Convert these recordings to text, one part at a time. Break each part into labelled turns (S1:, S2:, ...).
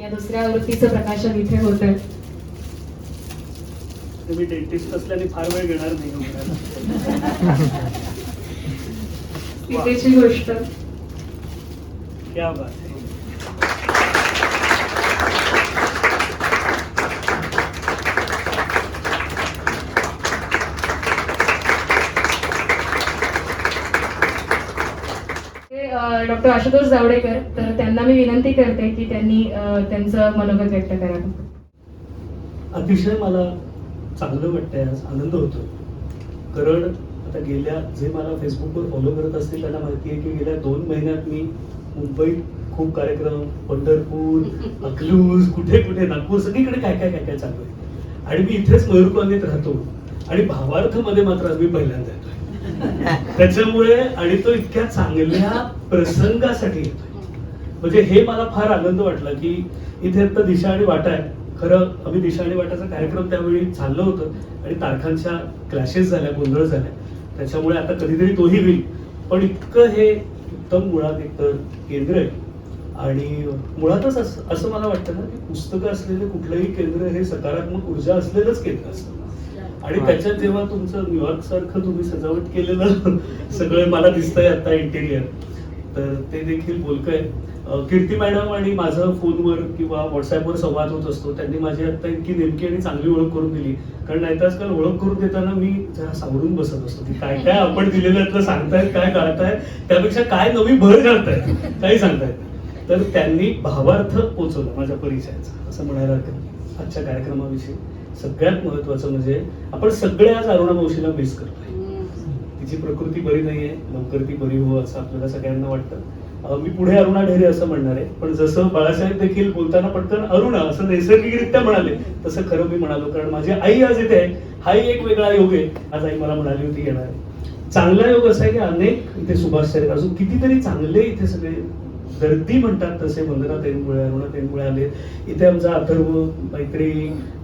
S1: या दुसऱ्या आवृत्तीचं प्रकाशन इथे होत आहे
S2: तुम्ही डेंटिस्ट असल्याने फार वेळ घेणार नाही.
S1: इथेची गोष्ट.
S2: क्या बात आहे
S1: डॉक्टर आशुतोष जावडेकर तर त्यांना मी विनंती करते की त्यांनी त्यांचं मनोगत व्यक्त करावं.
S2: अतिशय मला चांगलं वाटतंय आज आनंद होतो कारण आता गेल्या जे मला फेसबुकवर फॉलो करत असतील त्यांना माहिती आहे की गेल्या दोन महिन्यात मी मुंबईत खूप कार्यक्रम पंढरपूर अकलूज कुठे कुठे नागपूर सगळीकडे काय काय काय काय चालू आहे. आणि मी इथेच मयूर कॉलनीत राहतो. आणि भावार्थमध्ये मात्र मी पहिल्यांदा येतोय. त्याच्यामुळे आणि तो इतक्या चांगल्या प्रसंगासाठी येतोय. म्हणजे हे मला फार आनंद वाटला की इथे आता दिशा आणि वाटा आहे. खरं आम्ही दिशा आणि वाटाचा कार्यक्रम त्यावेळी चाललं होतं आणि तारखांच्या क्लॅशेस झाल्या गोंधळ झाल्या. त्याच्यामुळे आता कधीतरी तोही होईल. पण इतकं हे उत्तम मुळात एक केंद्र आहे. आणि मुळातच असं असं मला वाटतं ना की पुस्तकं असलेलं कुठलंही केंद्र हे सकारात्मक ऊर्जा असलेलंच केंद्र असतं. आणि त्याच्यात जेव्हा तुमचं न्यूयॉर्क सारखं तुम्ही सजावट केलेलं सगळं मला दिसतंय आता इंटेरियर तर ते देखील बोलकय कीर्ती मॅडम आणि माझं फोनवर किंवा व्हॉट्सअपवर संवाद होत असतो. त्यांनी माझी आता इतकी नेमकी आणि चांगली ओळख करून दिली. कारण नाहीतर आजकाल ओळख करून देताना मी जरा सावरून बसत असतो की काय काय आपण दिलेल्यातलं सांगतायत काय काढतायत त्यापेक्षा काय नवी भर घालतायत काही सांगतायत. तर त्यांनी भावार्थ पोचवला माझ्या परिचयाचा असं म्हणायला आजच्या कार्यक्रमाविषयी. सगळ्यात महत्वाचं म्हणजे आपण सगळे आज अरुणा मावशीला मिस करतोय तिची प्रकृती बरी नाहीये लवकर ती बरी हो असं आपल्याला सगळ्यांना वाटतं. मी पुढे अरुणा ढेरे असं म्हणणार आहे पण जसं बाळासाहेब देखील बोलताना पटकन अरुणा असं नैसर्गिकरित्या म्हणाले तसं खरं मी म्हणालो कारण माझी आई आज इथे आहे हाही एक वेगळा योग आहे. आज आई मला म्हणाली होती येणार आहे. चांगला योग असा आहे की अनेक इथे सुभाष अजून कितीतरी चांगले इथे सगळे गर्दी म्हणतात तसे वंदना तेनमुळे अरुणा तेंगुळे आले. इथे आमचा अथर्व मैत्री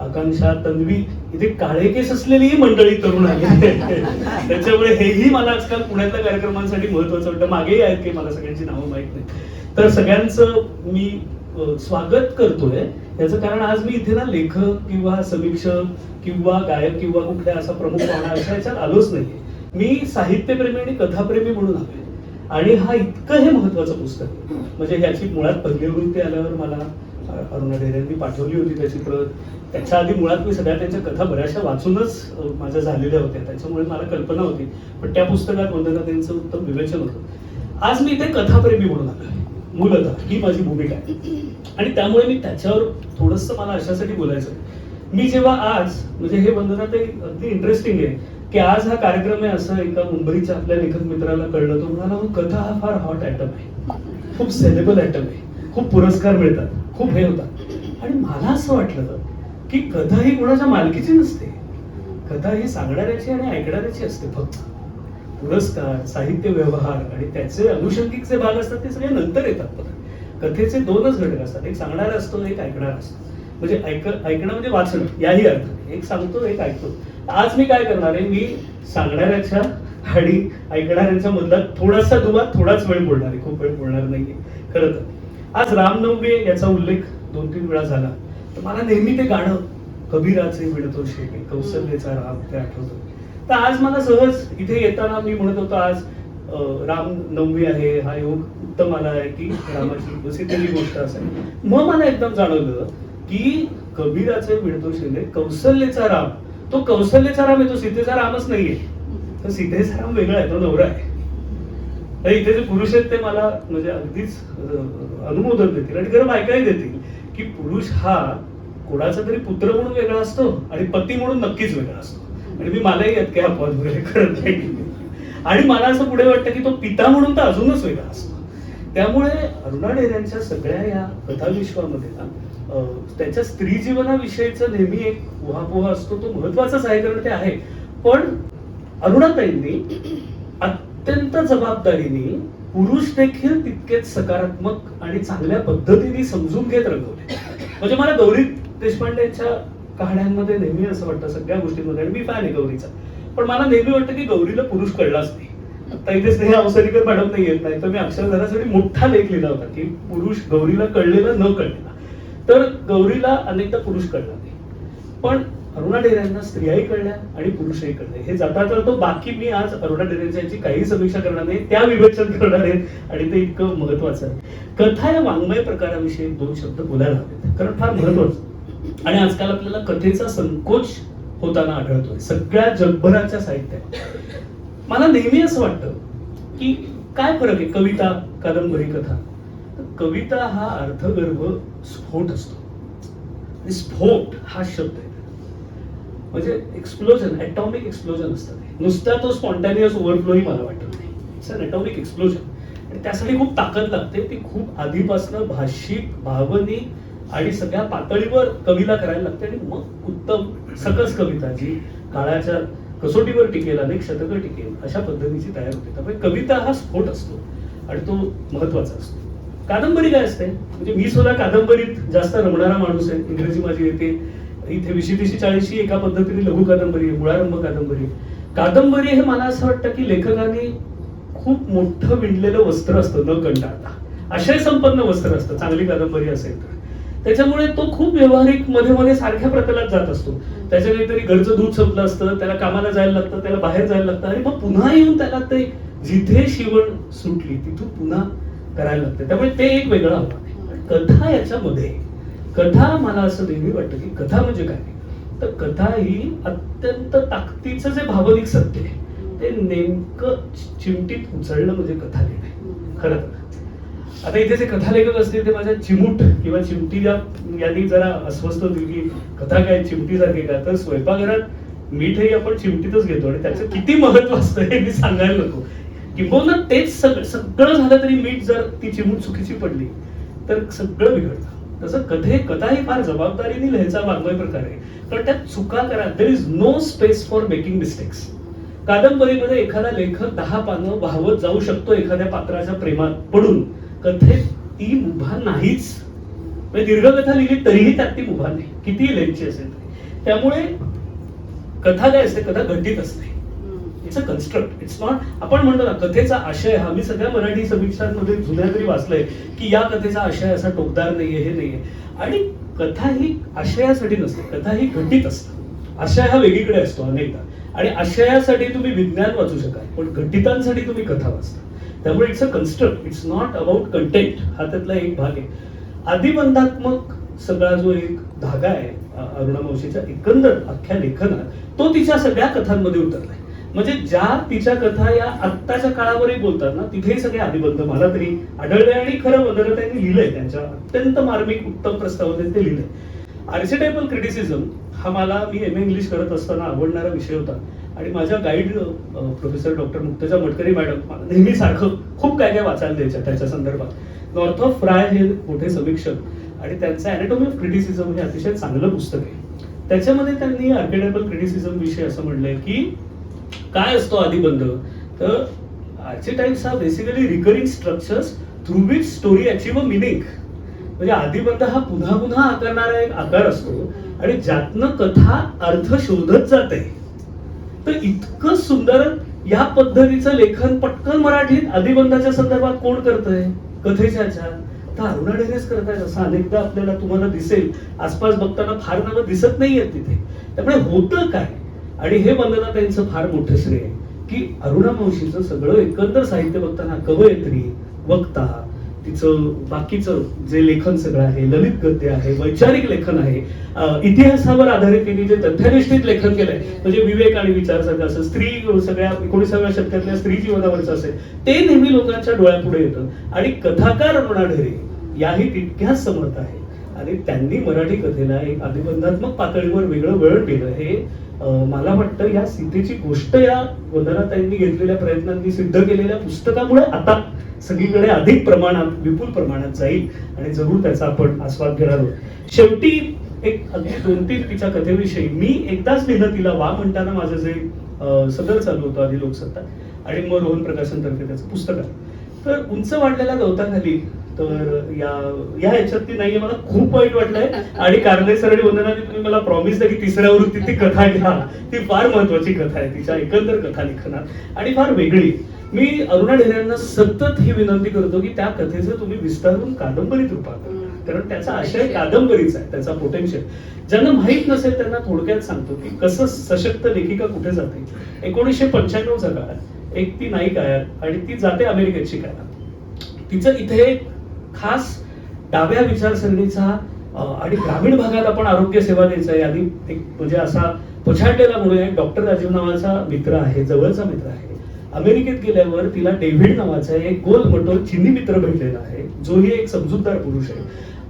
S2: आकांक्षा तन्वी इथे काळे केस असलेली ही मंडळी तरुण आली. त्याच्यामुळे हेही मला आजकाल पुण्यातल्या कार्यक्रमांसाठी महत्वाचं वाटतं. मागेही आहेत की मला सगळ्यांची नावं माहीत नाही तर सगळ्यांचं मी स्वागत करतोय. याचं कारण आज मी इथे ना लेखक किंवा समीक्षक किंवा गायक किंवा कुठल्या असा प्रमुख पाहुणा अशा याच्यात आलोच नाहीये. मी साहित्यप्रेमी आणि कथाप्रेमी म्हणून आलोय. आणि हा इतकं हे महत्वाचं पुस्तक आहे. म्हणजे ह्याची मुळात पहिली वृत्ती आल्यावर मला अ, अरुणा पाठवली होती त्याची प्रत त्याच्या आधी मुळात मी सगळ्या त्यांच्या कथा बऱ्याचशा वाचूनच माझ्या झालेल्या होत्या. त्याच्यामुळे मला कल्पना होती. पण त्या पुस्तकात वंदना त्यांचं उत्तम विवेचन होतं. आज मी इथे कथाप्रेमी म्हणून आलोय. मूलतः ही माझी भूमिका आहे. आणि त्यामुळे मी त्याच्यावर थोडस मला अशासाठी बोलायचं मी जेव्हा आज म्हणजे हे वंदना ते अगदी इंटरेस्टिंग आहे. की आज हा कार्यक्रम आहे असं एका मुंबईच्या आपल्या लेखक मित्राला कळलं तो म्हणाला "हो, कथा हा फार हॉट आयटम आहे. खूप सेलेबल आयटम आहे. खूप पुरस्कार मिळतात. खूप हे होतात. आणि मला असं वाटलं की कथा ही कोणाच्या मालकीची नसते. कथा ही सांगणाऱ्याची आणि ऐकणाऱ्याची असते फक्त. पुरस्कार साहित्य व्यवहार आणि त्याचे अनुषंगिक जे भाग असतात ते सगळे नंतर येतात कथेचे दोनच घटक असतात. एक सांगणारा असतो एक ऐकणारा असतो. म्हणजे ऐक ऐकणं म्हणजे वाचणं याही अर्थ. एक सांगतो एक ऐकतो. आज मी काय करणार आहे? मी सांगणाऱ्याच्या आणि ऐकणाऱ्यांच्या मधला थोडासा दुवा थोडाच वेळ बोलणार आहे. खूप वेळ बोलणार नाहीये. खरं तर. आज रामनवमी याचा उल्लेख दोन तीन वेळा झाला. तर मला नेहमी ते गाणं कबीराचे विणतो शेके कौशल्यचा राम ते आठवतो. तर आज मला सहज इथे येताना मी म्हणत होतो आज राम नवमी आहे हा योग उत्तम आला आहे की रामाची प्रसिद्धीची गोष्ट असेल मग मला एकदम जाणवलं की कबीराचे विणतो शिंदे कौशल्यचा राम. तो कौशल्यचा राम आहे तो सीतेचा रामच नाहीये. तर सीतेचा राम वेगळा आहे तो नवरा आहे. इथे जे पुरुष आहेत ते मला म्हणजे अगदीच अनुमोदन देतील आणि खरं ऐकायला देतील की पुरुष हा कोणाचा तरी पुत्र म्हणून वेगळा असतो आणि पती म्हणून नक्कीच वेगळा असतो. आणि मी मलाही येत काही अपवाद वगैरे करत नाही. आणि मला असं पुढे वाटतं की तो पिता म्हणून तर अजूनच वेगळा असतो. त्यामुळे अरुणा यांच्या सगळ्या या कथाविश्वामध्ये ना त्याच्या स्त्री जीवनाविषयीचा नेहमी एक उहापोहा असतो तो महत्वाचाच आहे कारण ते आहे. पण अरुणाताईंनी अत्यंत जबाबदारीने पुरुष देखील तितकेच सकारात्मक आणि चांगल्या पद्धतीने समजून घेत रंगवले. म्हणजे मला गौरी देशपांडेच्या कहाण्यांमध्ये नेहमी असं वाटतं सगळ्या गोष्टींमध्ये आणि मी फॅन आहे गौरीचा. पण मला नेहमी वाटतं की गौरीला पुरुष कळलाच नाही आता इथे स्नेह अवसरीकर मॅडम नाही येत नाही तर मी अक्षरधारासाठी मोठा लेख लिहिला होता की पुरुष गौरीला कळलेला न कळले तर गौरीला अनेकदा पुरुष कळला नाही. पण अरुणा डेऱ्यांना स्त्रियाही कळल्या आणि पुरुषही कळले. हे जाता जातो बाकी मी आज अरुणा डेऱ्यांची काही समीक्षा करणार नाही त्या विवेचन करणार आहेत आणि ते इतकं महत्वाचं आहे. कथा या वाङ्मय प्रकाराविषयी दोन शब्द बोलायला हवेत कारण फार महत्वाचं आणि आजकाल आपल्याला कथेचा संकोच होताना आढळतोय सगळ्या जगभराच्या साहित्यात. मला नेहमी असं वाटतं की काय फरक आहे कविता कादंबरी कथा? कविता हा अर्थगर्भ स्फोट असतो. आणि स्फोट हा शब्द आहे. म्हणजे एक्सप्लोजन ॲटॉमिक एक्सप्लोजन असतं नुसता तो स्पॉन्टॅनियस ओव्हरफ्लोही मला वाटत नाही. इट्स अन ॲटॉमिक एक्सप्लोजन आणि त्यासाठी खूप ताकद लागते. ती खूप आधीपासनं भाषिक भावनिक आणि सगळ्या पातळीवर कवीला करायला लागते. आणि मग उत्तम सकस कविता जी काळाच्या कसोटीवर टिकेल अनेक शतकं टिकेल अशा पद्धतीची तयार होते. त्यामुळे कविता हा स्फोट असतो. आणि तो महत्त्वाचा असतो. कादंबरी काय असते? म्हणजे मी स्वतः कादंबरीत जास्त रमणारा माणूस आहे. इंग्रजी माझी येते. इथे विशी तिशी चाळीशी एका पद्धतीने लघु कादंबरी आहे मुळारंभ कादंबरी कादंबरी हे मला असं वाटतं की लेखकाने खूप मोठं विणलेलं वस्त्र असतं न कंटाळता. आशय संपन्न वस्त्र असतं चांगली कादंबरी असेल तर. त्याच्यामुळे तो खूप व्यावहारिकमध्ये मध्ये सारख्या प्रतलात जात असतो. त्याच्या काहीतरी घरचं दूध संपलं असतं त्याला कामाला जायला लागतं त्याला बाहेर जायला लागतं. आणि मग पुन्हा येऊन त्याला ते जिथे शिवण सुटली तिथून पुन्हा करायला लागते. त्यामुळे ते एक वेगळं आव्हान कथा याच्यामध्ये कथा मला असं नेहमी वाटतं की कथा म्हणजे काय? तर कथा ही अत्यंत ताकदीचं जे भावनिक सत्य आहे ते नेमकं चिमटीत उचलणं म्हणजे कथा लिहिणं. खरं आता इथे जे कथालेखक असतील ते माझ्या चिमूट किंवा चिमटीला यांनी जरा अस्वस्थ होती की कथा काय चिमटी सारखी का? तर स्वयंपाकघरात मीठही आपण चिमटीतच घेतो आणि त्याचं किती महत्त्व असतं हे मी सांगायला नको. किंबहुना तेच सगळं सगळं झालं तरी मीठ जर ती चिमूट चुकीची पडली तर सगळं बिघडतं. तसं कथे कथा ही फार जबाबदारीने लिहायचा वाङ्मय प्रकार आहे. कारण त्यात चुका करा. There is no space for making mistakes कादंबरीमध्ये एखादा लेखक दहा पानं वाहवत जाऊ शकतो एखाद्या पात्राच्या प्रेमात. पडून कथेत ती मुभा नाहीच. म्हणजे दीर्घकथा लिहिली तरीही त्यात ती मुभा नाही. कितीही लेखची असेल त्यामुळे कथा काय असते? कथा घटित असते. It's a construct it's not आपण म्हणतो ना कथेचा आशय हा मी सगळ्या मराठी समीक्षांमध्ये जुन्या तरी वाचलंय की या कथेचा आशय असा टोकदार नाहीये हे नाहीये. आणि कथा ही आशयासाठी नसते कथा ही घटित असते. आशय हा वेगळीकडे असतो अनेकदा. आणि आशयासाठी तुम्ही विज्ञान वाचू शकाल पण घटितांसाठी तुम्ही कथा वाचता. त्यामुळे it's a construct it's not about content हा त्यातला एक भाग आहे. आदिबंधात्मक सगळा जो एक धागा आहे अरुणा मावशीच्या एकंदर अख्ख्या लेखनात तो तिच्या सगळ्या कथांमध्ये उतरलाय. म्हणजे ज्या तिच्या कथा या आत्ताच्या काळावरही बोलतात ना तिथेही सगळे आदिबंध मला तरी आढळले आणि खरं वगैरे त्यांनी लिहिलंय त्यांच्या अत्यंत मार्मिक उत्तम प्रस्ताव ते लिहिलंय. आर्सिटेबल क्रिटिसिझम हा मला मी एम ए इंग्लिश करत असताना आवडणारा विषय होता. आणि माझ्या guide professor doctor Muktaja Matkari madam मला नेहमी सारखं खूप काय काय वाचायला द्यायच्या त्याच्या संदर्भात. नॉर्थ ऑफ फ्राय हे मोठे समीक्षक आणि त्यांचं अॅनाटॉमी ऑफ क्रिटिसिझम हे अतिशय चांगलं पुस्तक आहे. त्याच्यामध्ये त्यांनी आर्किटेबल क्रिटिसिझम विषय असं म्हणलंय की काय असतो आदिबंध तर आर्चिटाइप्स हा basically recurring structures through which story achieve a meaning म्हणजे आदिबंध हा पुन्हा पुन्हा आकारणारा एक आकार असतो आणि ज्यातनं कथा अर्थ शोधत जाते. तर इतकं सुंदर या पद्धतीचं लेखन पटकन मराठीत आदिबंधाच्या संदर्भात कोण करतंय? कथेच्या. तर अरुणा ढेरेच करतायत असं अनेकदा आपल्याला तुम्हाला दिसेल. आसपास बघताना फार नावं दिसत नाहीयेत तिथे. त्यामुळे होतं काय? आणि हे वंदना त्यांचं फार मोठं श्रेय की अरुणा मावशीचं सगळं एकंदर साहित्य बघताना कवयित्री वक्ता तिचं बाकीचं जे लेखन सगळं आहे ललित गद्य आहे वैचारिक लेखन आहे इतिहासावर आधारित तिने जे तथ्यनिष्ठित लेखन केलंय म्हणजे विवेक आणि विचार सगळं असं स्त्री सगळ्या एकोणीसाव्या शतकातल्या स्त्री जीवनावरचं असेल ते नेहमी लोकांच्या डोळ्यापुढे येतं. आणि कथाकार अरुणा ढेरे याही तितक्याच समर्थ आहे आणि त्यांनी मराठी कथेला एक आदिबंधात्मक पातळीवर वेगळं वळण दिलं. हे मला वाटतं या सीतेची गोष्ट या वंदनाताईंनी घेतलेल्या प्रयत्नांनी सिद्ध केलेल्या पुस्तकामुळे आता सगळीकडे अधिक प्रमाणात विपुल प्रमाणात जाईल आणि जरूर त्याचा आपण आस्वाद घेणार आहोत. शेवटी एक अगदी दोन तीन तिच्या कथेविषयी मी एकदाच लिहिलं तिला वा म्हणताना माझं जे सदर चालू होतं आधी लोकसत्ता आणि मग रोहन प्रकाशनतर्फे त्याचं पुस्तक आहे. तर उंच वाढलेल्या गवताखाली तर या या ह्याच्यात ती नाहीये. मला खूप वाईट वाटलंय. आणि कारणे सरणी वंदनाने तुम्ही मला प्रॉमिस द्या की तिसऱ्या वृत्तीत ती कथा घ्या ती फार महत्वाची कथा आहे. तिच्या एकंदर कथा लेखनात आणि फार वेगळी. मी अरुणा ढेऱ्यांना सतत ही विनंती करतो की त्या कथेचं तुम्ही विस्तारून कादंबरीत रूपांतर करा. कारण त्याचा आशय कादंबरीचा आहे. त्याचा पोटेन्शियल ज्यांना माहीत नसेल त्यांना थोडक्यात सांगतो की कसं सशक्त लेखिका कुठे जाते. एकोणीसशे पंच्याण्णवचा काळात एक ती नायिका आहे आणि ती जाते अमेरिकेत शिकायला. तिचं इथे खास डाव्या विचारसरणीचा आणि ग्रामीण भागात आपण आरोग्य सेवा द्यायचा आहे. आणि एक म्हणजे असा पछाडलेला मुळे एक डॉक्टर राजीव नावाचा मित्र आहे जवळचा मित्र आहे. अमेरिकेत गेल्यावर तिला डेव्हिड नावाचा एक गोल मटोल चिनी मित्र भेटलेला आहे. जोही एक समजूतदार पुरुष आहे.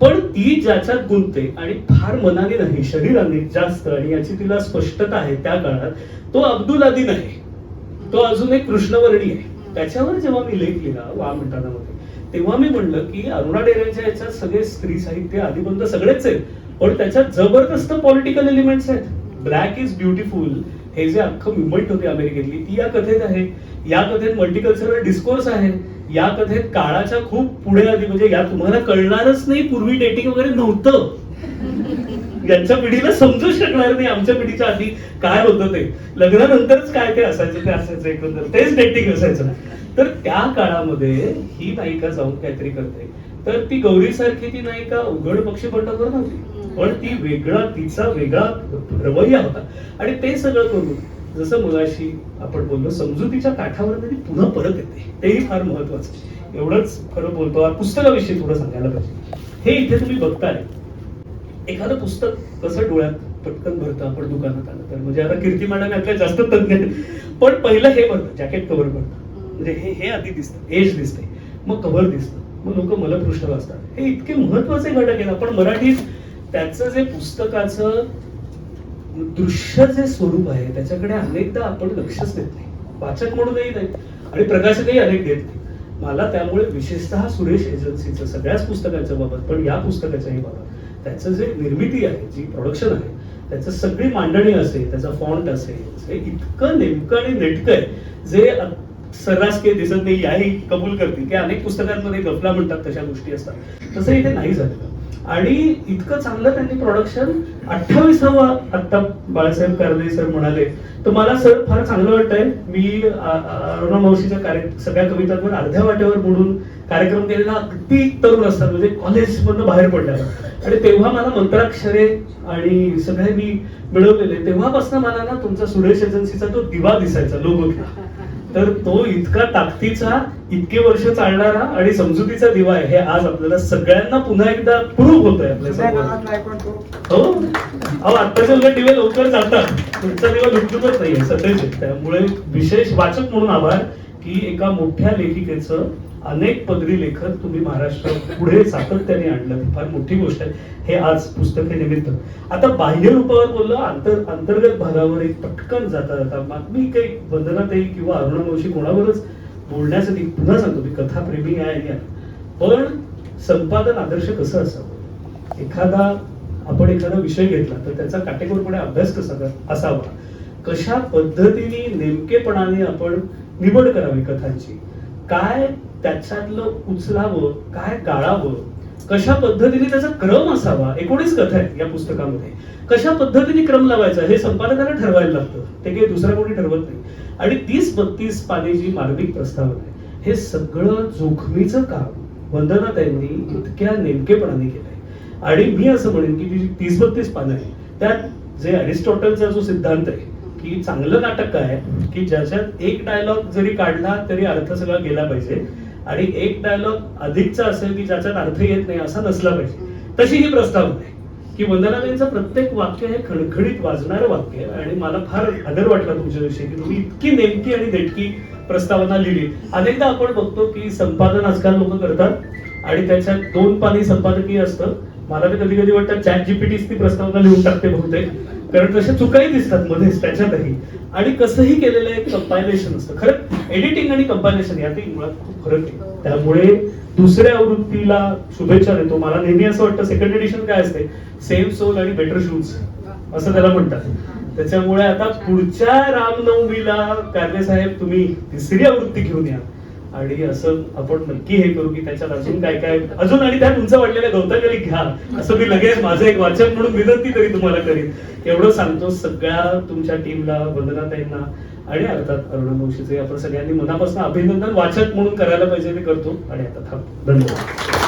S2: पण ती ज्याच्यात गुंतते आणि फार मनाने नाही शरीराने जास्त आणि याची तिला स्पष्टता आहे त्या काळात तो अब्दुल आदी आहे तो अजून एक कृष्णवर्णी आहे. त्याच्यावर जेव्हा मी लेख लिहिला वा मध्ये तेव्हा मी म्हणलं की अरुणा डेरेंच्या याच्यात सगळे स्त्री साहित्य आदिबंध सगळेच आहेत पण त्याच्यात जबरदस्त पॉलिटिकल एलिमेंट्स आहेत. ब्लॅक इज ब्युटिफुल हे जे अख्खं मुवमेंट होती अमेरिकेतली ती या कथेत आहे. या कथेत मल्टीकल्चरल डिस्कोर्स आहे. या कथेत काळाच्या खूप पुढे आधी म्हणजे या तुम्हाला कळणारच नाही पूर्वी डेटिंग वगैरे नव्हतं. यांच्या पिढीला समजू शकणार नाही आमच्या पिढीच्या आधी काय होतं ते. लग्नानंतरच काय ते असायचं ते असायचं एकंदर. तेच डेटिंग असायचं. तर त्या काळामध्ये ही नायिका जाऊन काहीतरी करते. तर ती गौरी सारखी ती नायिका उघड पक्षीपटावर नव्हती. पण ती वेगळा तिचा वेगळा रवैया होता. आणि ते सगळं करून जसं मुलाशी आपण बोललो समजुतीच्या काठावर ती पुन्हा परत येते. तेही फार महत्वाचं एवढंच खरं बोलतो. पुस्तकाविषयी थोडं सांगायला पाहिजे. हे इथे तुम्ही बघताय. एखादं पुस्तक कसं डोळ्यात पटकन भरतं आपण दुकानात आलं तर. म्हणजे आता कीर्ती मॅडम यातल्या जास्त तज्ञ पण पहिलं हे भरतं जॅकेट कव्हर भरतं. म्हणजे हे हे आधी दिसतं एज दिसते मग कव्हर दिसतं मग लोक मलपृष्ठ वाचतात. हे इतके महत्त्वाचे घटक आहेत. आपण मराठीत त्याचं जे पुस्तकाचं दृश्य जे स्वरूप आहे त्याच्याकडे अनेकदा आपण लक्षच देत नाही. वाचक म्हणूनही नाही आणि प्रकाशकही अनेक देत नाही. मला त्यामुळे विशेषतः सुरेश एजन्सीचं सगळ्याच पुस्तकांच्या बाबत पण या पुस्तकाच्याही बाबत त्याचं जे निर्मिती आहे जी प्रोडक्शन आहे त्याचं सगळी मांडणी असेल त्याचा फॉन्ट असेल हे इतकं नेमकं आणि नेटकं आहे जे सर्रास काही दिसत नाही याही कबूल करतील. की अनेक पुस्तकांमध्ये गफला म्हणतात तशा गोष्टी असतात. तसं इथे नाही झालेलं. आणि इतकं चांगलं त्यांनी प्रोडक्शन अठ्ठावीसावा आता बाळासाहेब कारदे सर म्हणाले तर मला सर फार चांगलं वाटतंय. मी अरुणा मावशीच्या कार्य सगळ्या कवितांवर अर्ध्या वाट्यावर म्हणून कार्यक्रम केलेला अगदी तरुण असतात. म्हणजे कॉलेजमधनं बाहेर पडल्यावर आणि तेव्हा मला मंत्राक्षरे आणि सगळे मी मिळवलेले. तेव्हापासून मला ना तुमचा सुरेश एजन्सीचा तो दिवा दिसायचा लोगो तर तो इतका ताकदीचा इतके वर्ष चालणारा आणि समजुतीचा दिवा आहे हे आज आपल्याला सगळ्यांना पुन्हा एकदा प्रूव्ह होत आहे आपल्या हो? अहो आत्ताचे उलट दिवे लवकर जातात तुमचा दिवा लुकलुकत नाहीये सध्याचे. त्यामुळे विशेष वाचक म्हणून आभार की एका मोठ्या लेखिकेचं अनेक पदरी लेखन तुम्ही महाराष्ट्रात पुढे सातत्याने आणलं. फार मोठी गोष्ट आहे. हे आज पुस्तके निमित्त. आता बाह्य रूपावर बोललं अंतर अंतर्गत भागावर एक पटकन जाता जाता मग मी काही वंदनात येईल किंवा अरुणावशी कोणावरच बोलण्यासाठी पुन्हा सांगतो. मी कथाप्रेमी आहे आणि पण संपादन आदर्श कसं असावं? एखादा आपण एखादा विषय घेतला तर त्याचा काटेकोरपणे अभ्यास कसा असावा? कशा पद्धतीने नेमकेपणाने आपण निवड करावी कथांची? काय त्याच्यातलं उचलावं काय गाळावं कशा पद्धतीने त्याचा क्रम असावा एकोणीस कथा आहेत या पुस्तकामध्ये. कशा पद्धतीने क्रम लावायचा हे संपादकाला ठरवायला लागतं. ते काही दुसरं कोणी ठरवत नाही. आणि तीस बत्तीस पाने जी मार्मिक प्रस्तावना आहे हे सगळं जोखमीचं काम वंदना यांनी इतक्या नेमकेपणाने केलंय. आणि मी असं म्हणेन की जी तीस बत्तीस पानं आहे त्यात जे अरिस्टॉटलचा जो सिद्धांत आहे की चांगलं नाटक काय की ज्याच्यात एक डायलॉग जरी काढला तरी अर्थ सगळा गेला पाहिजे. आणि एक डायलॉग अधिकचा असेल की ज्याच्यात अर्थ येत नाही असा नसला पाहिजे. तशी ही प्रस्तावना आहे. की वंदनाबाईंचं प्रत्येक वाक्य हे खणखणीत वाजणारं वाक्य आहे आणि मला फार आदर वाटला तुमच्याविषयी की तुम्ही इतकी नेमकी आणि देटकी प्रस्तावना लिहिली. अनेकदा आपण बघतो की संपादन आजकाल लोक करतात आणि त्याच्यात दोन पाणी संपादकीय असतं. मला तर कधी कधी वाटतं चॅट जीपीटीच ती प्रस्तावना लिहून टाकते बहुतेक. कारण तशा चुकाही दिसतात मध्येच त्याच्यातही. आणि कसंही केलेलं एक कंपायलेशन असतं. खरं एडिटिंग आणि कंपायलेशन यातही मुळात खूप फरक आहे. त्यामुळे दुसऱ्या आवृत्तीला शुभेच्छा देतो. मला नेहमी असं वाटतं सेकंड एडिशन काय असते? सेम सोल आणि बेटर शूज असं त्याला म्हणतात. त्याच्यामुळे आता पुढच्या रामनवमीला कारले साहेब तुम्ही तिसरी आवृत्ती घेऊन या. आणि असं आपण नक्की हे करू की त्याच्यात अजून काय काय अजून आणि त्यात उंच वाढलेल्या गवताजली घ्या. असं मी लगेच माझं एक वाचक म्हणून विनंती तरी तुम्हाला करीन. एवढं सांगतो सगळ्या तुमच्या टीमला वंदनाताईंना आणि अर्थात अरुणा मावशीचे. आपण सगळ्यांनी मनापासून अभिनंदन वाचक म्हणून करायला पाहिजे ते करतो. आणि आता थांब. धन्यवाद.